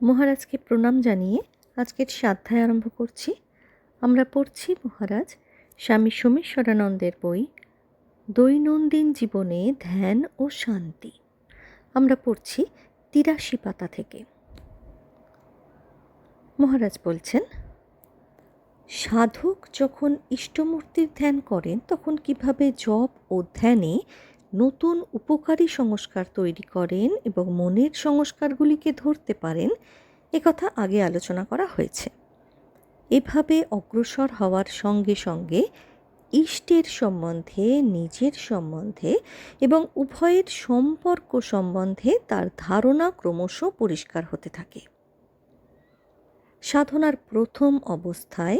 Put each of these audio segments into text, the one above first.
মহারাজকে প্রণাম জানিয়ে আজকের সাধ্যায় আরম্ভ করছি। আমরা পড়ছি মহারাজ স্বামী সোমেশ্বরানন্দের বই, দৈনন্দিন জীবনে ধ্যান ও শান্তি। আমরা পড়ছি তিরাশি পাতা থেকে। মহারাজ বলছেন, সাধক যখন ইষ্টমূর্তির ধ্যান করেন, তখন কীভাবে জপ ও ধ্যানে নতুন উপকারী সংস্কার তৈরি করেন এবং মনের সংস্কারগুলিকে ধরতে পারেন একথা আগে আলোচনা করা হয়েছে। এভাবে অগ্রসর হওয়ার সঙ্গে সঙ্গে ইষ্টের সম্বন্ধে, নিজের সম্বন্ধে এবং উভয়ের সম্পর্ক সম্বন্ধে তার ধারণা ক্রমশ পরিষ্কার হতে থাকে। সাধনার প্রথম অবস্থায়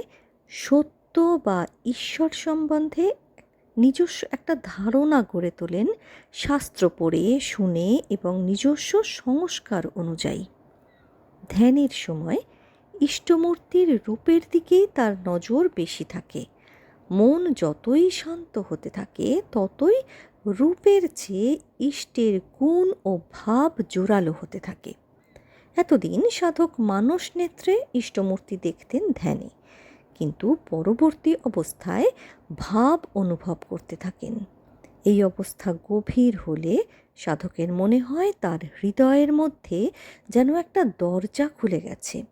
সত্য বা ঈশ্বর সম্বন্ধে নিজস্ব একটা ধারণা গড়ে তোলেন শাস্ত্র পড়ে, শুনে এবং নিজস্ব সংস্কার অনুযায়ী। ধ্যানের সময় ইষ্টমূর্তির রূপের দিকেই তার নজর বেশি থাকে। মন যতই শান্ত হতে থাকে, ততই রূপের চেয়ে ইষ্টের গুণ ও ভাব জোরালো হতে থাকে। এতদিন সাধক মানস নেত্রে ইষ্টমূর্তি দেখতেন ধ্যানে। কিন্তু পরবর্তী অবস্থায় ভাব অনুভব করতে থাকেন। এই অবস্থা গভীর হলে সাধকের মনে হয় তার হৃদয়ের মধ্যে যেন একটা দরজা খুলে গেছে।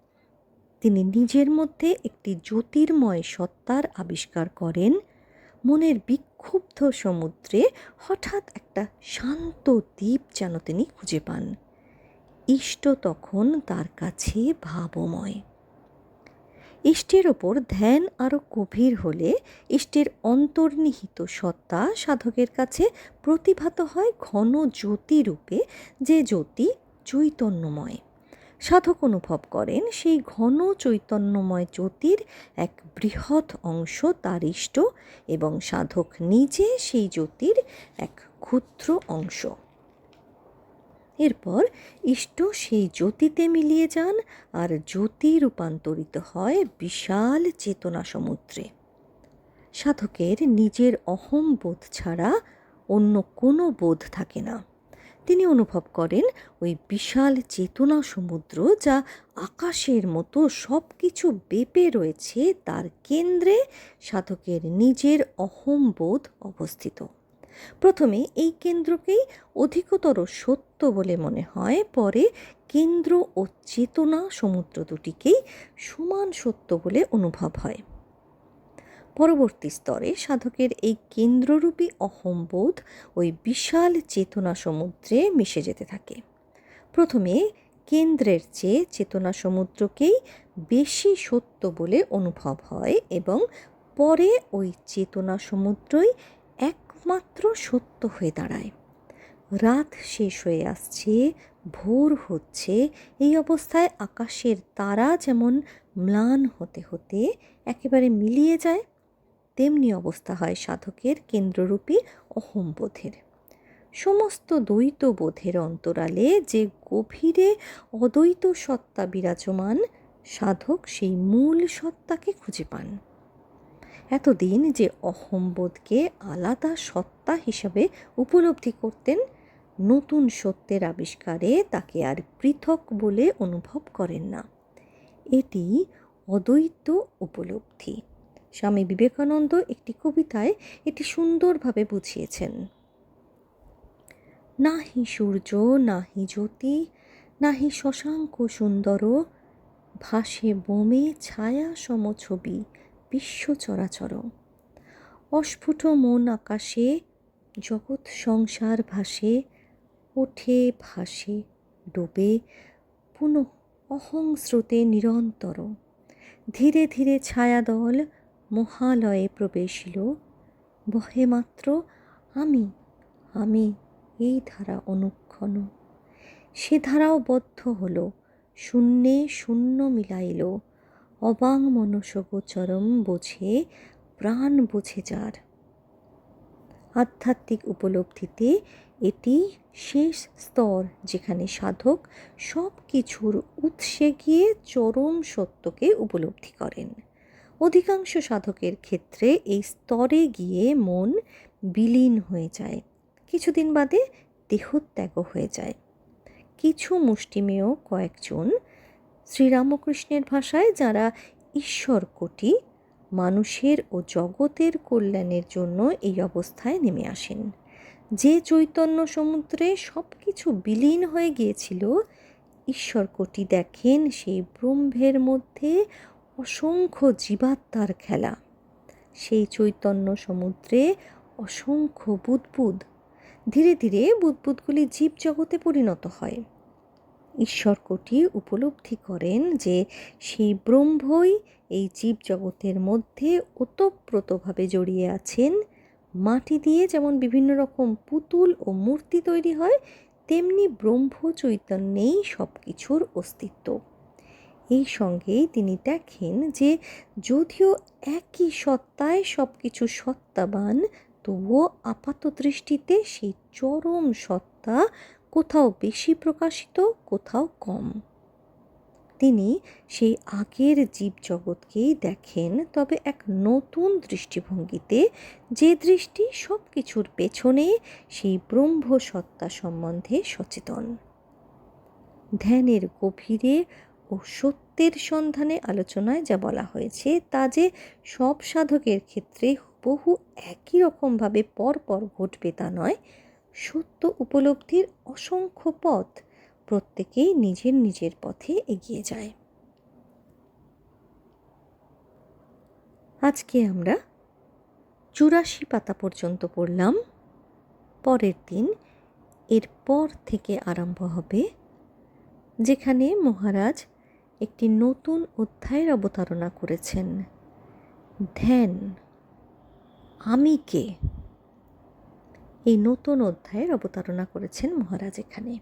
তিনি নিজের মধ্যে একটি জ্যোতির্ময় সত্তার আবিষ্কার করেন। মনের বিক্ষুব্ধ সমুদ্রে হঠাৎ একটা শান্ত দ্বীপ যেন তিনি খুঁজে পান। ইষ্ট তখন তার কাছে ভাবময়। ইষ্টের ওপর ধ্যান আরও গভীর হলে ইষ্টের অন্তর্নিহিত সত্তা সাধকের কাছে প্রতিভাত হয় ঘন জ্যোতি রূপে, যে জ্যোতি চৈতন্যময়। সাধক অনুভব করেন সেই ঘন চৈতন্যময় জ্যোতির এক বৃহৎ অংশ তার ইষ্ট এবং সাধক নিজে সেই জ্যোতির এক ক্ষুদ্র অংশ। এরপর ইষ্ট সেই জ্যোতিতে মিলিয়ে যান আর জ্যোতি রূপান্তরিত হয় বিশাল চেতনা সমুদ্রে। সাধকের নিজের অহম বোধ ছাড়া অন্য কোনো বোধ থাকে না। তিনি অনুভব করেন ওই বিশাল চেতনা সমুদ্র যা আকাশের মতো সব কিছু বেপে রয়েছে তার কেন্দ্রে সাধকের নিজের অহম বোধ অবস্থিত। প্রথমে এই কেন্দ্রকেই অধিকতর সত্য বলে মনে হয়, পরে কেন্দ্র ও চেতনা সমুদ্র দুটিকেই সমান সত্য বলে অনুভব হয়। পরবর্তী স্তরে সাধকের এই কেন্দ্ররূপী অহম্বোধ ওই বিশাল চেতনা সমুদ্রে মিশে যেতে থাকে। প্রথমে কেন্দ্রের চেয়ে চেতনা সমুদ্রকেই বেশি সত্য বলে অনুভব হয় এবং পরে ওই চেতনা সমুদ্রই একমাত্র সত্য হয়ে দাঁড়ায়। রাত শেষ হয়ে আসছে, ভোর হচ্ছে, এই অবস্থায় আকাশের তারা যেমন ম্লান হতে হতে একেবারে মিলিয়ে যায়, তেমনি অবস্থা হয় সাধকের কেন্দ্ররূপী অহমবোধের। সমস্ত দ্বৈত বোধের অন্তরালে যে গভীরে অদ্বৈত সত্তা বিরাজমান, সাধক সেই মূল সত্তাকে খুঁজে পান। এতদিন যে অহম্বোধকে আলাদা সত্তা হিসাবে উপলব্ধি করতেন, নতুন সত্যের আবিষ্কারে তাকে আর পৃথক বলে অনুভব করেন না। এটি অদ্বৈত উপলব্ধি। স্বামী বিবেকানন্দ একটি কবিতায় এটি সুন্দরভাবে বুঝিয়েছেন। নাহি সূর্য, নাহি জ্যোতি, নাহি শশাঙ্ক সুন্দর, ভাসে বোমে ছায়া সমছবি বিশ্ব চরাচর। অস্ফুট মন আকাশে, জগৎ সংসার ভাসে, ওঠে ভাসে, ডোবে, পুনঃ অহং স্রোতে নিরন্তর। ধীরে ধীরে ছায়াদল মহালয়ে প্রবেশিল। বহে মাত্র, আমি আমি, এই ধারা অনুক্ষণ। সে ধারাও বদ্ধ হল, শূন্যে শূন্য মিলাইল। অবাং মনসগোচরম বোঝে, প্রাণ বোঝে যার। আধ্যাত্মিক উপলব্ধিতে এটি শেষ স্তর, যেখানে সাধক সব কিছুর উৎসে গিয়ে চরম সত্যকে উপলব্ধি করেন। অধিকাংশ সাধকের ক্ষেত্রে এই স্তরে গিয়ে মন বিলীন হয়ে যায়। কিছুদিন বাদে দেহত্যাগ হয়ে যায়। কিছু মুষ্টিমেয় কয়েকজন শ্রীরামকৃষ্ণের ভাষায় যারা ঈশ্বর কোটি মানুষের ও জগতের কল্যাণের জন্য এই অবস্থায় নেমে আসেন। যে চৈতন্য সমুদ্রে সব কিছু বিলীন হয়ে গিয়েছিল ঈশ্বর কোটি দেখেন সেই ব্রহ্মের মধ্যে অসংখ্য জীবাত্মার খেলা। সেই চৈতন্য সমুদ্রে অসংখ্য বুদবুদ। ধীরে ধীরে বুদবুদগুলি জীব জগতে পরিণত হয়। ঈশ্বর কোটি উপলব্ধি করেন যে সেই ব্রহ্মই এই জীব জগতের মধ্যে ওতপ্রোতভাবে জড়িয়ে আছেন। মাটি দিয়ে যেমন বিভিন্ন রকম পুতুল ও মূর্তি তৈরি হয়, তেমনি ব্রহ্ম চৈতন্যেই সব কিছুর অস্তিত্ব। এই সঙ্গেই তিনি দেখেন যে যদিও একই সত্তায় সব কিছু সত্তাবান, তবুও আপাত দৃষ্টিতে সেই চরম সত্তা কোথাও বেশি প্রকাশিত, কোথাও কম। তিনি সেই আগের জীবজগৎকেই দেখেন, তবে এক নতুন দৃষ্টিভঙ্গিতে যে দৃষ্টি সব কিছুর পেছনে সেই ব্রহ্ম সত্তা সম্বন্ধে সচেতন। ধ্যানের গভীরে ও সত্যের সন্ধানে আলোচনায় যা বলা হয়েছে, তা যে সব সাধকের ক্ষেত্রে বহু একই রকমভাবে পরপর ঘটবে তা নয় সত্য উপলব্ধির অসংখ্য পথ প্রত্যেকেই নিজের নিজের পথে এগিয়ে যায়। আজকে আমরা চুরাশি পাতা পর্যন্ত পড়লাম। পরের দিন এরপর থেকে আরম্ভ হবে, যেখানে মহারাজ একটি নতুন অধ্যায়ের অবতারণা করেছেন। ধ্যান, আমি কে? এই নতুন অধ্যায়ের অবতারণা করেছেন মহারাজ এখানে।